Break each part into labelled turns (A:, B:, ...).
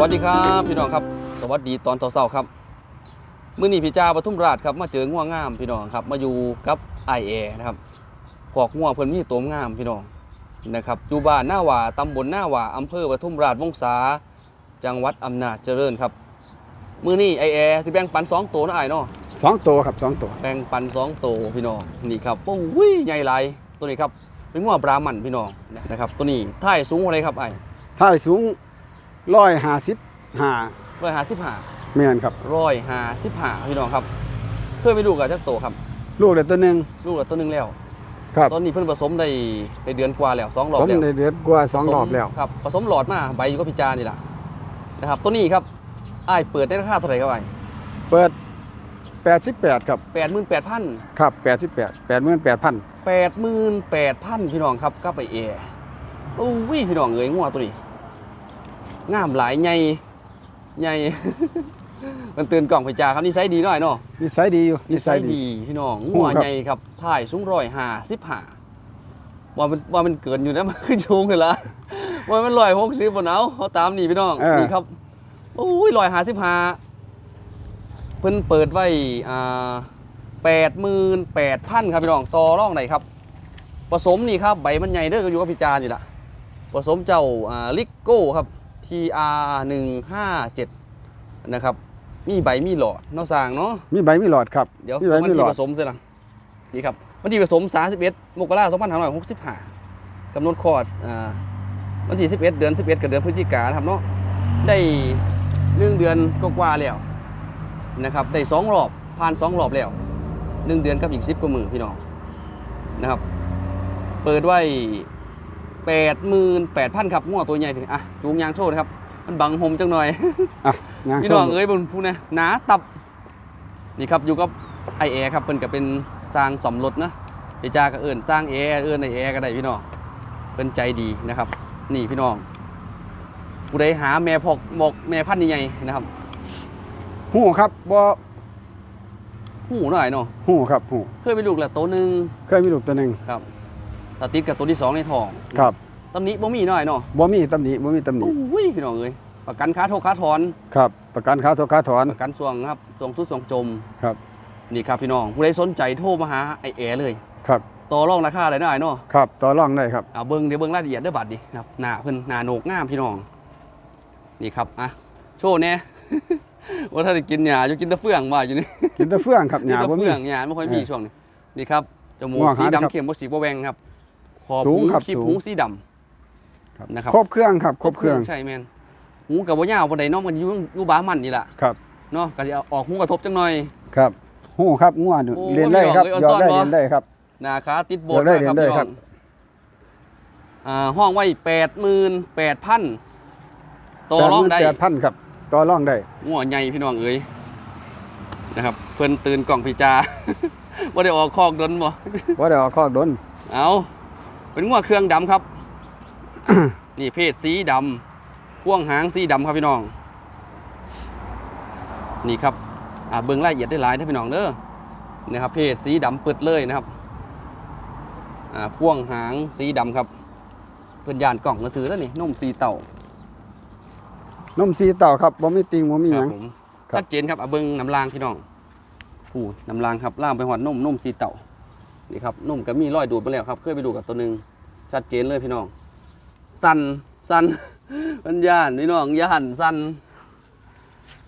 A: วัสดีครับพี่น้องครับ สวัสดีตอนเช้าๆครับมื้อนี้พี่จ้าปทุมราชครับมาเจอง่วงงามพี่น้องครับ มาอยู่กับไอเอนะครับพอกง่วงเพิ่นมีตัวงามพี่น้องนะครับอยู่บ้านหน้าหว่าตำบลหน้าหว่าอำเภอปทุมราชวงศาจังหวัดอำนาจเจริญครับมื้อนี้ไอเอที่แบ่งปันสองตัวนะไอ้ายเนาะ
B: สองตัวครับสองตัว
A: แบ่งปันสองตัวพี่น้องนี่ครับโอ้ยใหญ่หลายตัวนี้ครับเป็นง่วงบราหมันพี่น้องนะครับ ตัวนี้ท่ายสูงอะไรครับไอ้
B: ถ้าสูง ร้อยห้าสิบห้า
A: ร้อยห้าสิบห้า
B: เมียนครับ
A: ร้อยห้าสิบห้าพี่น้องครับ เพื่อนไปลูกกับจักโตครับ
B: ลูกเด็กตัวหนึ่ง
A: ลูกละตัวหนึงแล้ว
B: ครับ
A: ตอนนี้เพิ่นผสมได้ได้เดือนกว่าแล้วสองรอบ
B: สม
A: แล้ว
B: ในเดือนกว่าสองรอบแล้ว
A: ครับผสมหลอดมาใบอยู่กับพิจารนี่แหละนะครับตัวนี้ครับอ้ายเปิดได้ราคาเท่าไหร่ครับไอ้
B: เปิดแปดสิบแปดครับ
A: แปดหมื่นแปดพัน
B: ครับแปดสิบแปดแปดหมื่นแปดพัน
A: แปดหมื่นแปดพันพี่น้องครับก็ไปเอโอ้ยพี่น้องเอ๋ยงัวตัวนี้ งามหลายใหญ่ใหญ่ มันตื่นกล่องพิจารครับนี่ไซส์ดีหน่อยเนาะ
B: นิสัยดีอยู่
A: นิสัยดีพี่น้องหัว
B: ครับ
A: ใหญ่ครับถ่ายสูงร้อยห้าสิบห้าว่ามันว่ามันเกินอยู่นะมันขึ้นชูงกันละว่ามันร้อยหกสิบบนเอาเขาตามนี่พี่น้องนี่ครับโอ้ยร้อยห้าสิบห้าเพิ่นเปิดไว้อ่าแปดหมื่นแปดพันครับพี่น้องต่อร่องไหนครับ ผสมนี่ครับใบมันใหญ่เด้อก็อยู่กับพิจารนี่แหละผสมเจ้าอ่าลิโก้ครับ TR 1 5 7นะครับมีใบมีหลอดเนอกสร้างเนาะ
B: มีใบมีหลอดครับ
A: เดี๋ยว
B: มีใบ
A: วัน
B: มีหล
A: ที่
B: อด
A: ผสมเสร็จละนี่ครับวันที่ผสม31มกราคม2565กำหนดคลอดอ่าวันที่11 เดือน 11 กับเดือนพฤศจิกายนครับเนาะได้หนึ่งเดือนก็กว่าๆแล้วนะครับได้สองรอบผ่านสองรอบแล้วหนึ่งเดือนกับอีก10กว่ามือพี่น้องนะครับ เปิดไว้ 88,000ครับงัวตัวใหญ่พี่อะจูงยางโชว์นะครับ มันบังหมจังหน่อย
B: อะยาง
A: พี่
B: ส้
A: น้อง
B: ม
A: เอ้ยบนพูนะหนาตับ นี่ครับอยู่กับไอแอร์ครับเพิ่นก็เป็นสร้างสมรถนะพี่จ้าก็เอิ้นสร้างแอร์เอิ้นไอแอร์ก็ได้พี่น้องเพิ่นใจดีนะครับ นี่พี่น้องผู้ใดหาแม่พอกบอกแม่พันธุ์ใหญ่ๆนะครับ
B: หูครับบ่
A: หูหน่อยเนาะ
B: หูครับหู
A: เคยไปลูกแล้วตัวหนึง
B: เคยมีลูกตัวหนึ่ง
A: ครับ ตาติดกับตัวที่สองในท้อง
B: ครับ
A: ตำหนี้บ่มีหน่อยเนาะ
B: บ่มีตำหนิบ่มีตำหนิ
A: อุ้ยพี่น้องเอ้ยประกันค้าโทษค้าถอน
B: ครับประกันค้าโทษค้าถอน
A: ประกันส่วงครับส่วงสุดส่วงจม
B: ครับ
A: นี่ครับพี่น้องผู้ใดสนใจโทรมาหาไอแอร์เลย
B: ครับ
A: ต่อรองราคาอะไรได้เนาะ
B: ครับต่อรองได้ครับ
A: เอาเบิ้งเดี๋ยวเบิ้งรายละเอียดเด้วยบัตรดิครับหน้าเพิ่นหน้าโหนกงามพี่น้องนี่ครับอะโชว์แน่ว่าถ้าได้กินหญ้าอยู่กินแตะเฟืองว่าอยู่นี่
B: กินแตะเฟืองครับห
A: กิน
B: ญ้า
A: แตะ
B: บ่มี
A: เฟืองหญ้าไม่ค่อยมี
B: เออ
A: ช่วงนี้นี่ครับจมูก
B: ง่วง
A: สี
B: หานะครับ
A: ดำเข้มบ่สีบ่แหวงครับ ขอบ
B: สู
A: หู
B: งครับ
A: คลิป
B: สูง
A: หูสีด
B: ครับำ
A: นะครับ
B: ครบเครื่องครับครบเครื่อง
A: ใช่แม่นหูกับบ่ยาวปานใดเนาะมันอยู่อยู่บ้ามันนี่ล่ะ
B: ครับ
A: เนาะก็สิเอาออกหูกระทบจังหน่อย
B: ครับหูครับง่วน
A: โอ้
B: เรียนได้ครับ
A: พี่น้อง
B: ยอดได้
A: เอ้ย
B: เรียนได้ครับ
A: หน้าขาติดโบ
B: เดี๋
A: ด
B: ยวได้
A: มากครับ
B: เรียนได้
A: พี่น้
B: ครั
A: อบ งอ่าห้องไว้88,000ต่อรองได้
B: แปดพันครับต่อรองได้
A: งัวใหญ่พี่น้องเอ้ยนะครับ เพิ่นตื่นกล่องพิจา ว่าได้ออกคอกดนบ่
B: ว่าได้เออกข้อดน
A: เอา เป็นงัวเครื่องดำครับ นี่เพศสีดำพ่วงหางสีดำครับพี่น้อง นี่ครับอ่าเบิ่งรายละเอียดได้หลายนะพี่น้องเด้อนี่ครับเพศสีดำเปิดเลยนะครับอ่าพ่วงหางสีดำครับ เพิ่นย่านกล่องกระสือแล้วนี่นุ่มสีเต่า
B: นมสีเต่าครับบ่มีติงบ่มีห
A: ค
B: ยั
A: รับ
B: ง
A: ผม
B: ครับ
A: ชัดเจนครับเอาเบิ้งน้ำลางพี่น้องผู้น้ำลางครับล่างไปหอดนุ่มนุ่มสีเต่า นี่ครับนุ่มก็มีรอยดูดไปแล้วครับ เคยไปดูกับตัวหนึ่งชัดเจนเลยพี่น้อง สันสันมันย่านพี่น้องย่านสัน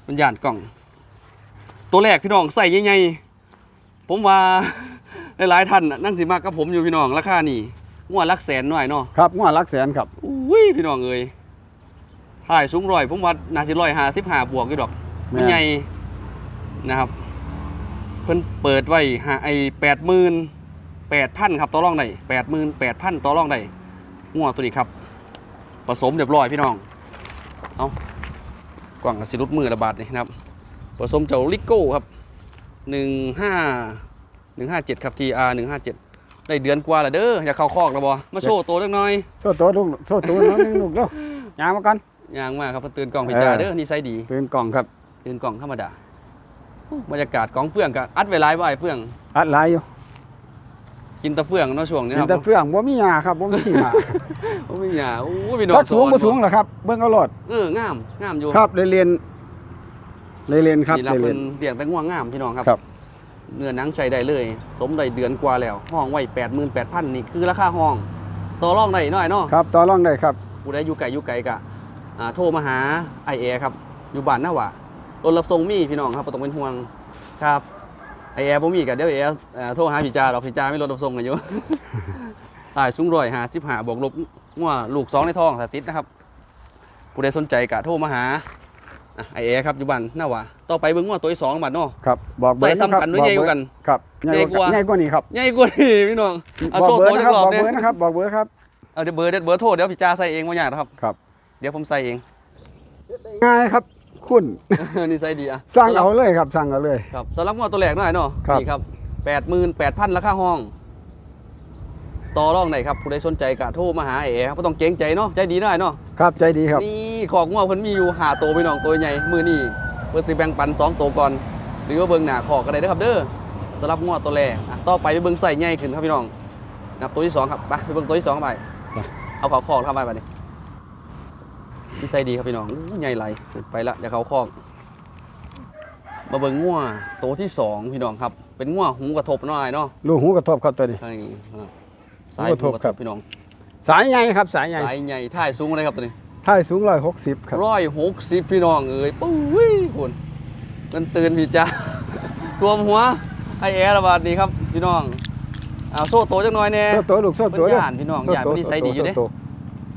A: มันย่านกล่อง ตัวแรกพี่น้องใส่ใหญ่ๆผมว่าหลายๆท่านน่ะนั่งสิมากกับผมอยู่พี่น้องราคานี่งวดลักแสนหน่อยเนาะ
B: ครับงวดหลักแสนครับ
A: อุ้ยพี่น้องเอ้ยถ่ายสูงร้อยผมว่าน่าสิร้อยหาสิบห้าบวกอยู่ดอกมันใหญ่นะครับ เพิ่นเปิดไว้หาไอแปดหมื่น แปดพันครับต่อรองได้แปดหมื่นแปดพันต่อรองได้งัวตัวนี้ครับ ผสมเรียบร้อยพี่น้อง เอากล่องกระสิรุดมือระบาดนี่นะครับ ผสมเจ้าลิโก้ครับหนึ่งห้าหนึ่งห้าเจ็ดครับ TR หนึ่งห้าเจ็ดได้เดือนกว่าแล้วเด้ออย่าเข้าคอกแล้วบอมาโชว์ตัวจักหน่อย
B: โซ่ตัวลูกโซ่ตัวน้องนึงลูกเร็วยางมากัน
A: ยางมากครับเพิ่นตื่นกล่องพิจา
B: เออ
A: เด้อนี่ไซส์ดี
B: ตื่นกล่องครับ
A: ตื่นกล่องธรรมดาบรรยากาศกองเฟื่องกับอัดไว้หลายบ่ไอ้เฟื่อง
B: อัดหลายอยู่
A: กินตะเฟืองเนาะช่วงนี้
B: กิ
A: คนรับ
B: แต่เฟื่องบ่มีหญ้าครับบ่มีหญ้า
A: โอ้ยหยาโอ้ยพี่น้อง
B: ทักสูง
A: สอน
B: บ่สูงหรอกครับ เบิ่งเอาโลด
A: เอองามงามอยู่
B: ครับเรียนเรียนเรียนครับ
A: นี่ละ
B: เรี
A: เพิ่
B: ยน
A: นเลี้ยงแต่ง่วงงามพี่น้องครับ
B: ครับ
A: เนื้อหนังใช้ได้เลย สมได้เดือนกว่าแล้ว ห้องไว้88,000นี่คือราคาห้องต่อรองได้หน่อยเนาะ
B: ครับต่อรองได้ครับ
A: ผู้ใดอยู่ไกลอยู่ไกลกะอ่าโทรมาหาไอเอครับ อยู่บ้านหน้าหว่ารถรับส่งมีพี่น้องครับบ่ต้องเป็นห่วงครับ ไอเอบ่มีก็เดี๋ยวเอเอ่อโทรหาพี่จาดอกพี่จาไม่รถรับส่งกันอยู่ตายสูงร้อยหาสิบหาบวกลบงัวลูกสองในท้องสาติดนะครับ ผู้ใดสนใจกะโทรมาหาอะไอเอครับอยู่บ้านหน้าหว่าต่อไปเบิ่งงัวตัวที่สองบัดเนาะ
B: ครับบอกเบอ
A: ใส่
B: ร์นะครั
A: ซ้ำ
B: บ
A: กันหรือใหญ่กว่ากัน
B: ครับใหญ่
A: ใหญ่
B: ก
A: กว่า
B: ว่าใหญ่กว่านี้ครับ
A: ใหญ่กว่านี่พี่น้องเอา
B: บอก
A: โซ่
B: เบอ
A: ตัว
B: ร์
A: จั
B: นะ
A: ก
B: ครับ
A: รอ
B: บบอก
A: เนี่ย
B: เบอร์นะครับบอกเบอร์ครับ
A: เอาเดี๋ยวเบอร์เด็ดเบอร์โทรเดี๋ยวพี่จ้าใส่เองว่าอย่างนะครับ
B: ครับ
A: เดี๋ยวผมใส่เอง
B: ง่ายครับ คุณ
A: นี่ใส่ดีอะ
B: สั่งเอาเลยครับสั่งเอาเลย
A: ครับสำหรับงวดตัวแรกหน่อยเนาะ
B: ครับ
A: นี่ครับแปดหมื่นแปดพันราคาห้อง ต่อรองไหนครับผู้ใดสนใจกะโทรมาหาเอ๋ครับบ่ต้องเกรงใจเนาะใจดีหน่อยเนาะ
B: ครับใจดีครับ
A: นี่ของงวดเพิ่นมีอยู่หาตัวพี่น้องตัวใหญ่มือนี่เพิ่นสิแบ่งปันสองตัวก่อน หรือว่าเบิ่งหน้าขอกก็ได้เด้อครับเด้อสำหรับงวดตัวแรกอะต่อไปไปเบิ่งใส่ใหญ่ขึ้นครับพี่น้องนะครับตัวที่สองครับไปไปเบิ่งตัวที่สองไป
B: ไป
A: เอาเขาคอกทำไปบัดนี้ นี่ใส่ดีครับพี่น้องอู้ใหญ่ไหลไปละเดี๋ยวเขาคอกมาเบิ่งงัวตัวที่สองพี่น้องครับ เป็นงัวหูกระทบหน่อยเนาะ
B: ลูกหูกระทบครับตัวนี้
A: ใช่ครับสาย
B: หูกระท
A: หู
B: บ
A: กระ
B: ครั
A: ท
B: บ
A: บพี่น้อง
B: สายใหญ่ครับสายใหญ่
A: สายใหญ่ท่ายสูงอะไรครับตัวนี้
B: ท้ายสูงร้อยหกสิบครับ
A: ร้อยหกสิบพี่น้องเอ้ยปุ้ยคุณมันตื่นพี่จ้ารวมหัวไอแอร์ระบาดดีครับพี่น้องเอาโซ่โตจังหน่อยแน่
B: โซ่ตัวลูกโซ่ตัว
A: เพิ่นย่านพี่น้องย่านเพิ่นนิสัยดีอยู่เด้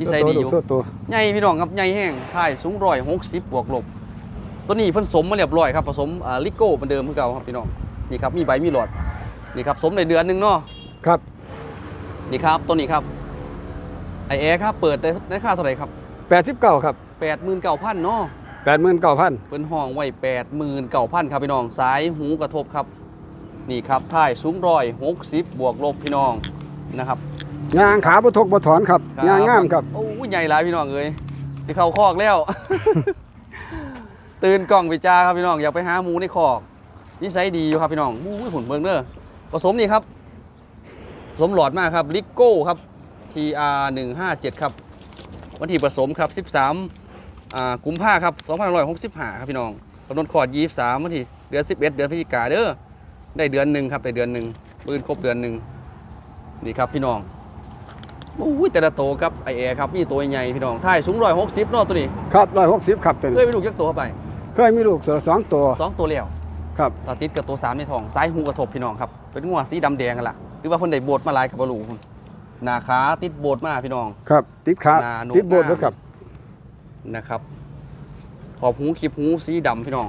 B: โซ่ตัว
A: ที่ใส่ดีอยู่
B: โซ่ตัว
A: ใหญ่พี่น้องครับใหญ่แห้งท่ายสูงร้อยหกสิบบวกลบตัวนี้เพิ่นสมมาเรียบร้อยครับผสมอ่าลิโก้เหมือนเดิมคือเก่าครับพี่น้องนี่ครับมีใบมีหลอดนี่ครับสมในเดือนหนึงเนาะ
B: ครับ
A: นี่ครับตัวนี้ครับไอแอร์ครับเปิดได้ได้ค่าเท่าไหร่ครับ
B: แปดสิบเก้าครับ
A: แปดหมื่นเก้าพันเนาะ
B: แปดหมื่นเก้าพัน
A: เพิ่นห้องไว้แปดหมื่นเก้าพันครับพี่น้องสายหูกระทบครับ นี่ครับท้ายสูงร้อยหกสิบบวกลบพี่น้องนะครับ
B: ยางขาบ่ทกบ่ถอนครับ ยางงามครับ
A: โอ้ยใหญ่หลายพี่น้องเอ้ยที่เข้าคอกแล้ว ตื่นกล้องไปจ้าครับพี่น้องอยากไปหาหมูในคอกนิสัยดีอยู่ครับพี่น้องมู้ยผุนเบิ่งเด้อผสมนี่ครับผสมหลอดมากครับลิโก้ครับ TR 157ครับ วันที่ผสมครับ 13อ่ากุมภาครับ2565ครับพี่น้องกำหนดคลอด23วันที่เดือน 11 เดือนพฤศจิกาเด้อได้เดือนหนึ่งครับได้เดือนหนึ่งปืนครบเดือนหนึ่งนี่ครับพี่น้อง โอ้ยแต่ละโตวครับไอแอร์ครับนี่ตัวใหญ่พี่น้องท่ายสูงร้อยหกสิบเนาะตัวนี้
B: ครับร้อยหกสิบครับตัว
A: เคย
B: นี้
A: ไปดูจักตัวเข้าไป
B: เคยมีลูกสองตัว
A: สองตัวแล้ว
B: ครับ
A: ตาติดกับตัวสามในท้องซ้ายหูกระทบพี่น้องครับเป็นงัวสีดำแดงกันล่ะหรือว่าคนใดโบดมาหลายกับบลูพุ่นหน้าขาติดโบดมาพี่น้อง
B: ครับ ติดขา
A: หน้าโน้ม
B: ติดโบด
A: หน้า
B: ด้วยครับ
A: นะครับขอบหูคลิปหูสีดำพี่น้อง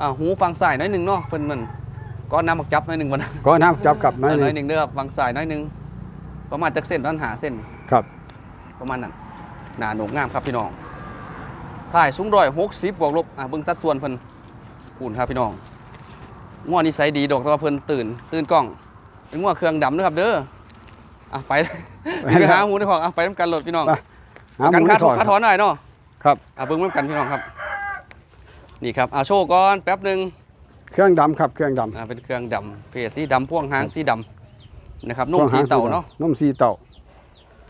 A: อ่าหูฟังสายน้อยหนึ่งเนาะเพิ่นมันก้อนน้ำมักจับน้อยหนึ่งมัน
B: ก็น้ำจับกับน้อยห
A: น้
B: นึ
A: อย
B: ง
A: หนึ่งเด้อครับฟังสายน้อยหนึ่ง ประมาณจักเส้นด้านหาเส้น
B: ครับ
A: ประมาณนั้นหนาโหนกงามครับพี่น้องถ่ายสูงร้อยหกสิบบวกลบอะเบิ่งตัดส่วนเพิ่นปูนครับพี่น้องง่วนี่ใสดีดอกแต่ว่าเพิ่นตื่น ตื่นกล้อง เป็นง่วเครื่องดำนะครับเด้ออะไปไปหาหมูในของอะไปน้ำกันรถพี่น้อง
B: ไปหาห
A: กัน
B: มู
A: คา
B: ที่ถอน
A: คาถอนหน่อยเนาะ
B: ครับ
A: อะเบิ่งน้ำกันพี่น้องครับ นี่ครับอะโชว์ก่อนแป๊บหนึ่ง
B: เครื่องดำครับเครื่องดำ
A: อะเป็นเครื่องดำเพจสีดำพ่วงหางสีดำ นะครับ
B: พ
A: นุ่
B: ว
A: ม
B: ก
A: สี
B: หง
A: เต่าเนาะ
B: นมสีเต่า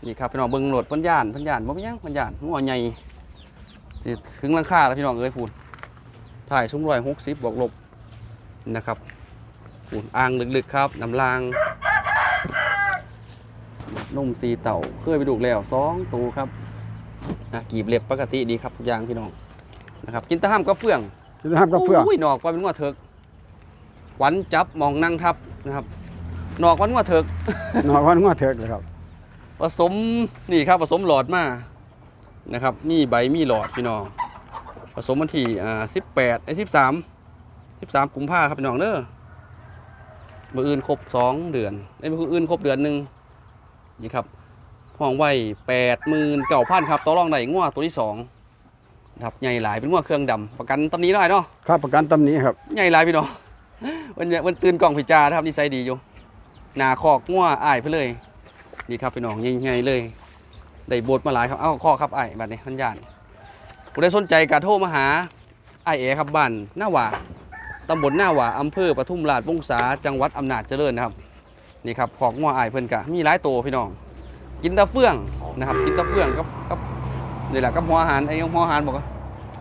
A: นี่ครับพี่น้องเบิ่งโหลดเพันย่านเพันย่านบ่มีหยังเพันย่านหัวใหญ่สิถึงหลังคาแล้วพี่น้องเอ้ยพูนถ่ายสูงร้อยหกสิบบวกลบนะครับพูนอ่างลึกๆครับน้ำลางนุ่มสีเต่าเคยไปดูแล้วสองตัวครับอะกีบเล็บปกติดีครับทุกอย่างพี่น้องนะครับกินแตะห้ามกับเฟื่อง
B: จะทำกับเฟื่อง
A: โอ้ยหนอกว่าเป็นงัวเถิกขวัญจับมองนั่งทับนะครับห นอกว่าเป็นงัวเถิก
B: นอนวันงัวเถิกเลยครับ
A: ผสมนี่ครับผสมหลอดมานะครับ มีใบมีหลอดพี่น้อง ผสมวันที่อ่าสิบแปดไอ้สิบสามสิบสามกุมภาครับพี่น้องเด้อมืออื่นครบสองเดือนไอ้มืออื่นครบเดือนหนึ่งนี่ครับห้องไว้แปดหมื่นเก้าพันครับต่อรองได้งัวตัวที่สองนะครับใหญ่หลายเป็นงัวเครื่องดำประกันตำนี้ได้เนาะ
B: ครับประกันตำหนี้ครับ
A: ใหญ่หลายพี่น้องวันเนี้ยวันตื่นกล่องพิจานะครับนิสัยดีอยู่ห นาคอกงัวอ้ายไปเลย นี่ครับพี่น้องใหญ่ๆเลย ได้โบทมาหลายครับ เอ้าข้อครับไอ้บัดนี้พันยานผู้ใดสนใจกระโทรมาหาไอ้เอครับบ้านหน้าหว่าตำบลหน้าหว่าอำเภอปทุมราชวงศาจังหวัดอำนาจเจริญนะครับ นี่ครับขอกงัวอายเพิ่นกะมีหลายตัวพี่น้อง กินแตะเฟื่องนะครับ กินแตะเฟื่องกับกับนี่แหละกับหัวอาหารไอ้หัวอาหารบอกว่า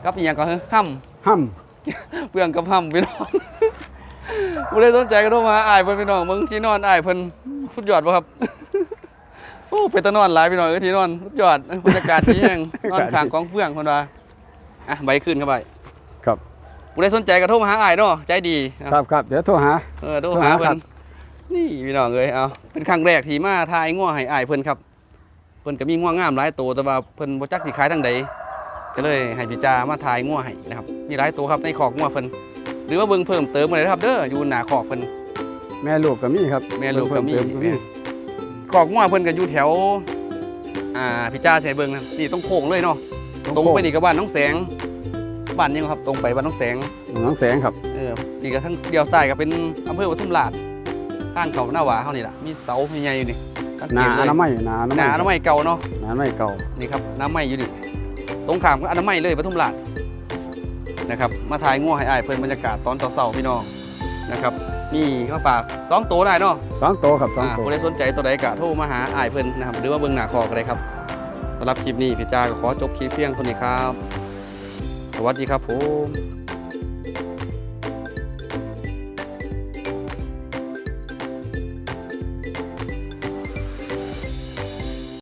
A: กับอีหยังก็เฮ้ยห้ำ
B: ห้
A: เฟื่องกับห้ำพี่น้อง บ่ได้สนใจก็โทรมาอายเพิ่นพี่น้องมึงที่นอนอายเพิ่นสุดยอดบ่ครับ โอ้เป็นตะนอนหลายพี่น้องเอ้ยที่นอนสุดยอดบรรยากาศดีแฮงนอนข้างกองเฟื่องคนว่าอะใบขึ้นเข้าไปำ
B: ครับ
A: บ่ได้สนใจก็โทรมาหาอายเนาะใจดีนะครับ
B: ครับเดี๋ยวโทรหา
A: เออโทร
B: โทร
A: หา
B: หา
A: เพิ่
B: ครั
A: น
B: บ
A: นี่พี่น้องเอ้ยเอาเป็นครั้งแรกที่มาทายงัวให้อายเพิ่นครับเพิ่นก็มีงัวงามหลายตัวแต่ว่าเพิ่นบ่จักสิขายทางใดก็เลยให้พี่จามาทายงัวให้นะครับมีหลายตัวครับในคอกงัวเพิ่น หรือว่าเบิ่งเพิ่มเติมมาเลยนะครับเด้ออยู่หน้าคอกเพิ่น
B: แม่ลูกก็มีครับ
A: แม่ลูกก็มี
B: เพิ่เติก็มี
A: คอกงัวเพิ่นก็อยู่แถว อ่าพี่จาใส่เบิ่งนะนี่ต้องโค้งเลยเนาะตรงไปนี่ก็บ้านน้องแสงบ้านยังครับตรงไปบ้านน้องแสง
B: น้องแสงครับ
A: เออนี่ก็ทั้งเดียวใต้ก็เป็นอำเภอปทุมราชทางเขาหน้าหวาเฮานี่ล่ะมีเสาใหญ่ๆอยู่นี่สังเก
B: นา
A: ตเล
B: อยนามัยนาอนา
A: ห
B: มั
A: นายอนามัยเก่าเนาะ
B: นาอนามัยเก่า
A: นี่ครับน้ำไหม้อยู่นี่ตรงขามก็อนามัยเลยปทุมราช นะครับมาถ่ายง่วให้อายเพิ่นบรรยากาศตอนเช้าๆพี่น้องนะครับมีข้าวฝากสองตัวได้เนาะ
B: สองตัวครับสอง
A: อ่า
B: ตัว
A: ผู้ใดสนใจตัวใดกะโทรมาหาอายเพิ่นนะครับหรือว่าเบิ่งหน้าคอก็ได้ครับสำหรับคลิปนี้พี่จาก็ขอจบคลิปเพียงเท่านี้ครับ สวัสดีครับผม